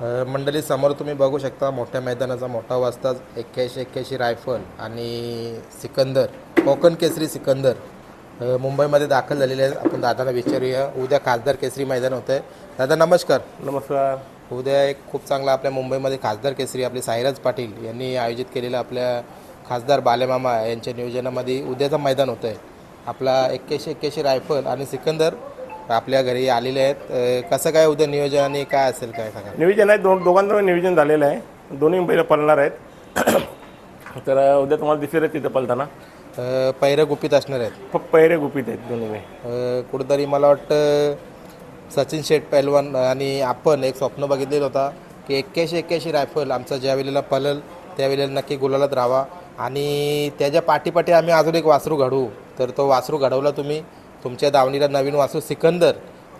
मंडळी समोर तुम्ही बघू शकता मोठ्या मैदानाचा मोठा वाजता एक्क्याऐंशी एक्क्याऐंशी रायफल आणि सिकंदर कोकण केसरी सिकंदर मुंबईमध्ये दाखल झालेले आहेत. आपण दादाला विचारूया. उद्या खासदार केसरी मैदान होतं आहे दादा नमस्कार. नमस्कार. उद्या एक खूप चांगला आपल्या मुंबईमध्ये खासदार केसरी आपले साईराज पाटील यांनी आयोजित केलेलं आपल्या खासदार बालेमामा यांच्या नियोजनामध्ये उद्याचं मैदान होतं आहे आपला एक्क्याऐंशी एक्क्याऐंशी रायफल आणि सिकंदर आपल्या घरी आलेले आहेत. अ, कसं काय उद्या नियोजन आणि काय असेल काय सांगा? नियोजन आहे दोन दोघांचं नियोजन झालेलं आहे. दोन्ही बैल पळणार आहेत. तर उद्या तुम्हाला दिसेल तिथं पळताना अ, पैरं गुपित असणार आहेत. फक्त पैरे गुपित आहेत दोन्ही बैल. अ, कुठंतरी मला वाटतं सचिन शेठ पैलवान आणि आपण एक स्वप्न बघितलेलं होता की एक्क्याऐंशी एक्क्याऐंशी रायफल आमचा ज्या वेळेला पलल त्यावेळेला नक्की गुलालात राहावा. आणि त्याच्या पाठीपाठी आम्ही अजून एक वासरू घडवू. तर तो वासरू घडवला तुम्ही. तुमच्या दावणीला नवीन वासू सिकंदर.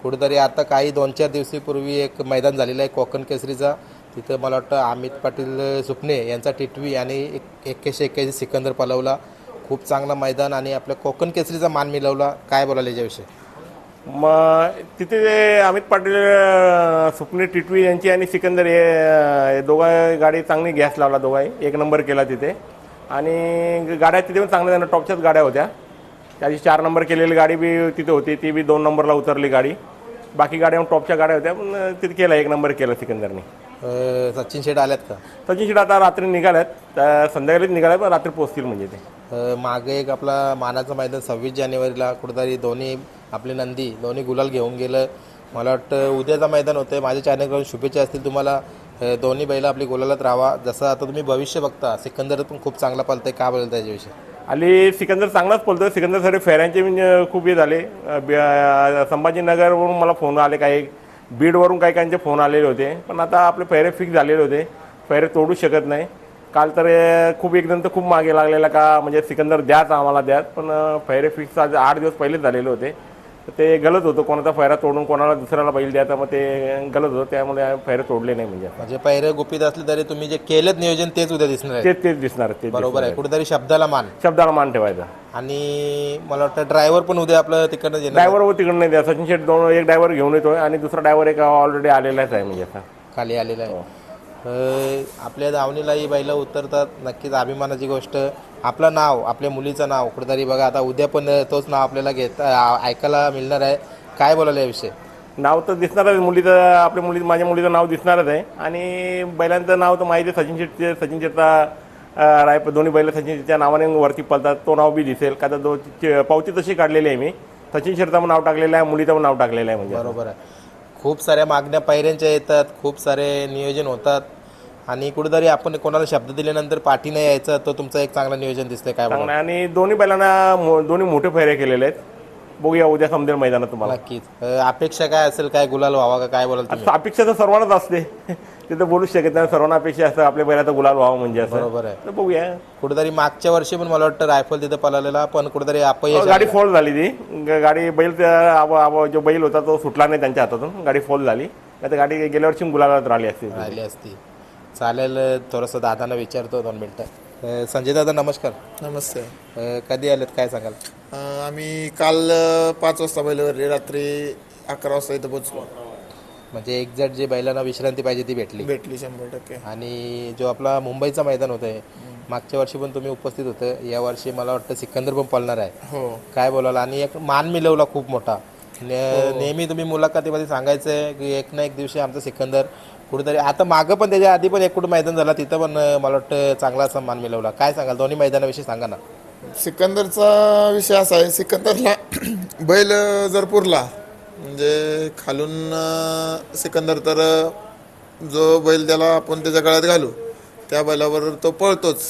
कुठेतरी आता काही दोन चार दिवसापूर्वी एक मैदान झालेलं आहे कोकण केसरीचा. तिथं मला वाटतं अमित पाटील सुपणे यांचा टिटवी आणि एक एक्क्याऐंशी एक्क्याऐंशी सिकंदर पलवला. खूप चांगला मैदान आणि आपल्या कोकण केसरीचा मान मिळवला. काय बोलायला याच्याविषयी? मग तिथे जे अमित पाटील सुपणे टिटवी यांची आणि सिकंदर हे हे दोघा गाडी चांगली गॅस लावला दोघाही एक नंबर केला तिथे. आणि गाड्या तिथे पण चांगल्या त्यांना टॉपच्याच गाड्या होत्या. त्या दिवशी चार नंबर केलेली गाडी बी तिथे होती ती बी दोन नंबरला उतरली गाडी. बाकी गाड्या टॉपच्या गाड्या होत्या पण तिथे केला एक नंबर केला सिकंदरने. अ, सचिन शेठ आल्यात का? सचिन शेट आता रात्री निघाल्यात त्या संध्याकाळीच निघाल्या पण रात्री पोहोचतील म्हणजे ते. अ, मागे एक आपला मानाचं मैदान सव्वीस जानेवारीला कुठेतरी दोन्ही आपले नंदी दोन्ही गुलाल घेऊन गेलं. मला वाटतं उद्याचं मैदान होतं माझ्या चॅनलकडून शुभेच्छा असतील तुम्हाला. अ, दोन्ही बैलं आपली गुलालात राहावा. जसं आता तुम्ही भविष्य बघता सिकंदर पण खूप चांगला पलतंय का बोलता त्याच्याविषयी आणि सिकंदर चांगलाच बोलतो सिकंदरसाठी फेऱ्यांचे म्हणजे खूप हे झाले. संभाजीनगरवरून मला फोन आले काही. बीडवरून काही काहींचे फोन आलेले होते. पण आता आपले फेरे फिक्स झालेले होते. फेरे तोडू शकत नाही. काल तर खूप एकदम तर खूप मागे लागलेला का म्हणजे सिकंदर द्याच आम्हाला द्याच. पण फेरे फिक्स आज आठ दिवस पहिलेच झालेले होते. ते गलत होतं. कोणाचा फेरा तोडून कोणाला दुसऱ्याला बैल द्यायचा मग ते गलत होतं. त्यामुळे फेरे तोडले नाही म्हणजे म्हणजे पैरे गुपित असले तरी तुम्ही जे केलेत नियोजन तेच उद्या दिसणार आहे. तेच तेच दिसणार ते बरोबर आहे. कुठेतरी शब्दाला मान. शब्दाला मान ठेवायचा. आणि मला वाटतं ड्रायव्हर पण उद्या आपलं तिकडनं येणार ड्रायव्हर तिकडे नाही द्या. सचिन शेट दोन एक ड्रायव्हर घेऊन येतोय आणि दुसरा ड्रायव्हर एक ऑलरेडी आलेलाच आहे म्हणजे आता. खाली आलेला आहे. अ, आपल्या दावणीलाही बैला उतरतात. नक्कीच अभिमानाची गोष्ट. आपलं नाव आपल्या मुलीचं नाव कुठेतरी बघा आता उद्या पण तोच नाव आपल्याला घेत ऐकायला मिळणार आहे. काय बोलायला याविषयी? नाव तर दिसणारच मुलीचं आपल्या मुली माझ्या मुलीचं नाव दिसणारच आहे. आणि बैलांचं नाव तर माहिती आहे. सचिन शेटचे सचिन शेटचा राय दोन्ही बैल सचिन शेटच्या नावाने वरती पळतात. तो नाव बी दिसेल. का तर दो पावती तशी काढलेली आहे मी. सचिन शेटचं पण नाव टाकलेलं आहे. मुलीचं पण नाव टाकलेलं आहे म्हणजे. बरोबर आहे. खूप साऱ्या मागण्या पैऱ्यांच्या येतात. खूप सारे नियोजन होतात. आणि कुठेतरी आपण कोणाला शब्द दिल्यानंतर पाठी नाही यायचं तो तुमचं एक चांगलं नियोजन दिसतंय काय चांगलं. आहे. आणि दोन्ही बैलांना मो- दोन्ही मोठे फेरे केलेले आहेत. बघूया उद्या समजेल मैदानात तुम्हाला. नक्कीच. अ, अपेक्षा काय असेल काय गुलाल व्हावा का काय बोलाल तुम्ही? आता अपेक्षा तर सर्वांनाच असते. ते तर बोलूच शकत नाही. सर्वांना अपेक्षा असतं आपल्या बैलाचा गुलाल व्हावा म्हणजे असं. बरोबर आहे. तर बघूया. कुठेतरी मागच्या वर्षी पण मला वाटतं रायफल तिथं पळालेला पण कुठेतरी अपयश गाडी फोल्ड झाली ती. ग- गाडी बैल त्या- आव- आव- जो बैल होता तो सुटला नाही त्यांच्या हातातून. गाडी फोल्ड झाली. नाही तर गाडी गेल्या वर्षी गुलाबात राहिली असती. राहिली असती. चालेल थोडंसं दादांना विचारतो दोन मिनटं. संजय दादा नमस्कार. नमस्ते. अ, कधी आलेत काय सांगाल? अं, आम्ही काल अं, पाच वाजता बैलवरली रात्री अकरा वाजता इथं पोचलो म्हणजे एक्झॅक्ट जे बैलांना विश्रांती पाहिजे ती भेटली. भेटली शंभर टक्के. आणि जो आपला मुंबईचा मैदान होतं मागच्या वर्षी पण तुम्ही उपस्थित होते. या वर्षी मला वाटतं सिकंदर पण पळणार आहे. हो. काय बोलाल? आणि एक मान मिळवला खूप मोठा. ने- नेहमी तुम्ही मुलाखतीमध्ये सांगायचं की एक ना एक दिवशी आमचा सिकंदर कुठेतरी आता मागं पण त्याच्या आधी पण एक कुठं मैदान झाला तिथं पण मला वाटतं चांगला असा मान मिळवला. काय सांगाल? दोन्ही मैदानाविषयी सांगा ना. सिकंदरचा विषय असा आहे सिकंदरला बैल जर पुरला म्हणजे खालून अं, सिकंदर तर अं, जो बैल त्याला आपण त्याच्या गळ्यात घालू त्या बैलावर तो पळतोच.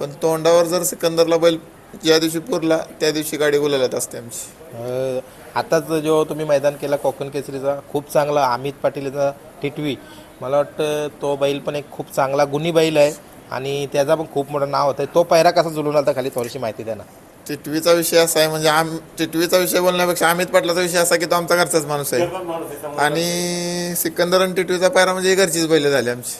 पण तोंडावर जर सिकंदरला बैल ज्या दिवशी पुरला त्या दिवशी गाडी गुलालात असते आमची. अं, आताच जो तुम्ही मैदान केला कोकण केसरीचा खूप चांगला अमित पाटीलचा टिटवी. मला वाटतं तो बैल पण एक खूप चांगला गुणी बैल आहे आणि त्याचा पण खूप मोठं नाव होतं तो पैरा कसा जुळून आला खाली थोडीशी माहिती द्या ना. टिटवीचा विषय असा आहे म्हणजे आम टिटवीचा विषय बोलण्यापेक्षा अमित पाटलाचा विषय असा की तो आमचा घरचाच माणूस आहे. आणि सिकंदर आणि टिटवीचा पायरा म्हणजे घरचीच बैल झाली आमची.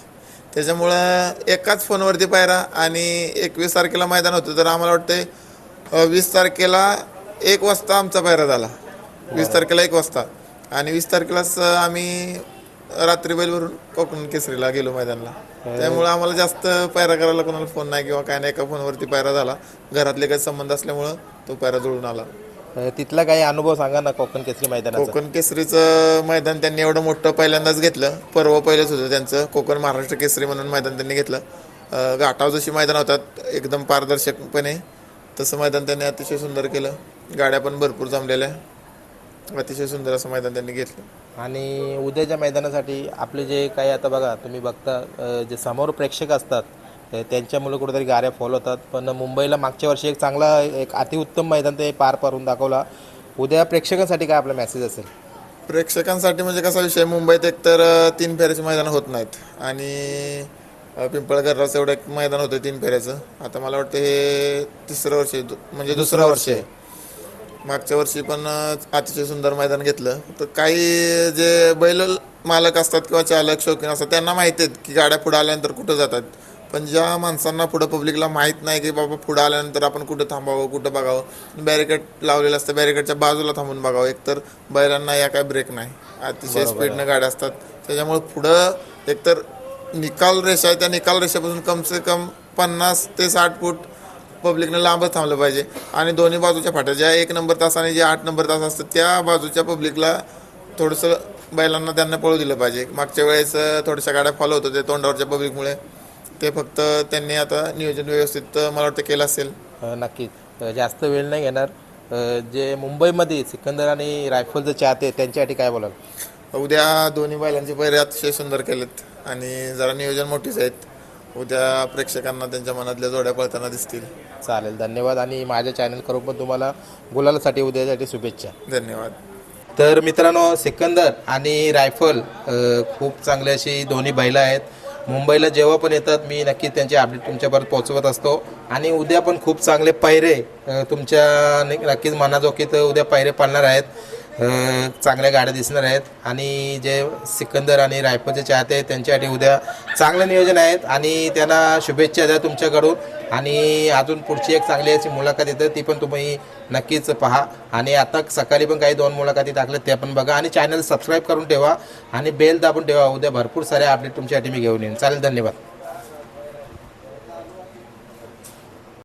त्याच्यामुळं एकाच फोनवरती पायरा आणि एकवीस तारखेला मैदान होतं तर आम्हाला वाटते वीस तारखेला एक वाजता आमचा पायरा झाला. वीस तारखेला एक वाजता. आणि वीस तारखेलाच आम्ही रात्री बैल भरून कोकण केसरीला गेलो मैदानला. त्यामुळे आम्हाला जास्त पायरा करायला कोणाला फोन नाही किंवा काय नाही एका फोनवरती पायरा झाला. घरातले काही संबंध असल्यामुळं तो पायरा जुळून आला. तिथला काही अनुभव सांगा ना कोकण केसरी मैदानाचा. कोकण केसरीचं मैदान त्यांनी एवढं मोठं पहिल्यांदाच घेतलं. पर्व पहिलंच होतं त्यांचं. कोकण महाराष्ट्र केसरी म्हणून मैदान त्यांनी घेतलं. घाटाव जशी मैदान होतात एकदम पारदर्शकपणे तसं मैदान त्यांनी अतिशय सुंदर केलं. गाड्या पण भरपूर जमलेल्या. अतिशय सुंदर असं मैदान त्यांनी घेतलं. आणि उद्याच्या मैदानासाठी आपले जे काही आता बघा तुम्ही बघता अ, जे समोर प्रेक्षक असतात ते- त्यांच्यामुळे कुठेतरी गाड्या फॉलो होतात. पण मुंबईला मागच्या वर्षी एक चांगला एक अतिउत्तम मैदान ते पार पाडून दाखवला. उद्या प्रेक्षकांसाठी काय आपला मेसेज असेल? प्रेक्षकांसाठी म्हणजे कसा विषय? मुंबईत एकतर अं, तीन फेऱ्याचे मैदान होत नाहीत. आणि अं, एवढं एक मैदान होतं तीन फेऱ्याचं. आता मला वाटतं हे तिसरं वर्ष आहे, दु- म्हणजे दुसरं वर्ष आहे. मागच्या वर्षी पण अतिशय सुंदर मैदान घेतलं. तर काही जे बैल मालक असतात किंवा चालक शौकीन असतात त्यांना माहिती आहेत की गाड्या पुढे आल्यानंतर कुठं जातात. पण ज्या माणसांना पुढं पब्लिकला माहीत नाही की बाबा पुढं आल्यानंतर आपण कुठं थांबावं कुठं बघावं बॅरिकेड लावलेलं असतं बॅरिकेडच्या बाजूला थांबून बघावं. एकतर बैलांना या काय ब्रेक नाही. अतिशय स्पीडनं गाड्या असतात. त्याच्यामुळे पुढं एकतर निकाल रेषा आहे त्या निकाल रेषेपासून कम से कम पन्नास ते साठ फूट पब्लिकनं लांबच थांबलं पाहिजे. आणि दोन्ही बाजूच्या फाट्या ज्या एक नंबर तास आणि जे आठ नंबर तास असतात त्या बाजूच्या पब्लिकला थोडंसं बैलांना त्यांना पळू दिलं पाहिजे. मागच्या वेळेस थोड्याशा गाड्या फॉलो होत होते तोंडावरच्या पब्लिकमुळे. ते फक्त त्यांनी आता नियोजन व्यवस्थित मला वाटतं केलं असेल. नक्कीच. जास्त वेळ नाही घेणार. जे मुंबईमध्ये सिकंदर आणि रायफलचे चाहते त्यांच्यासाठी काय बोलाल? उद्या दोन्ही बैलांचे पैरे अतिशय सुंदर केलेत आणि जरा नियोजन मोठीच आहेत. उद्या प्रेक्षकांना त्यांच्या मनातल्या जोड्या पळताना दिसतील. चालेल धन्यवाद. आणि माझ्या चॅनल करून पण तुम्हाला गुलालासाठी उद्यासाठी शुभेच्छा. धन्यवाद. तर मित्रांनो सिकंदर आणि रायफल अ, खूप चांगली अशी दोन्ही बैलं आहेत. मुंबईला जेव्हा पण येतात मी नक्कीच त्यांचे अपडेट तुमच्यापर्यंत पोहोचवत असतो. आणि उद्या पण खूप चांगले पैरे अ, तुमच्या न- नक्कीच मनाजोगीत उद्या पैरे पडणार आहेत. चांगल्या गाड्या दिसणार आहेत. आणि जे सिकंदर आणि रायफलचे चाहते आहेत त्यांच्यासाठी उद्या चांगलं नियोजन आहेत. आणि त्यांना शुभेच्छा द्या तुमच्याकडून. आणि अजून पुढची एक चांगली अशी मुलाखत येते ती पण तुम्ही नक्कीच पहा. आणि आता सकाळी पण काही दोन मुलाखती टाकल्या त्या पण बघा. आणि चॅनल सबस्क्राईब करून ठेवा. आणि बेल दाबून ठेवा. उद्या भरपूर सारे अपडेट तुमच्यासाठी मी घेऊन येईन. चालेल धन्यवाद.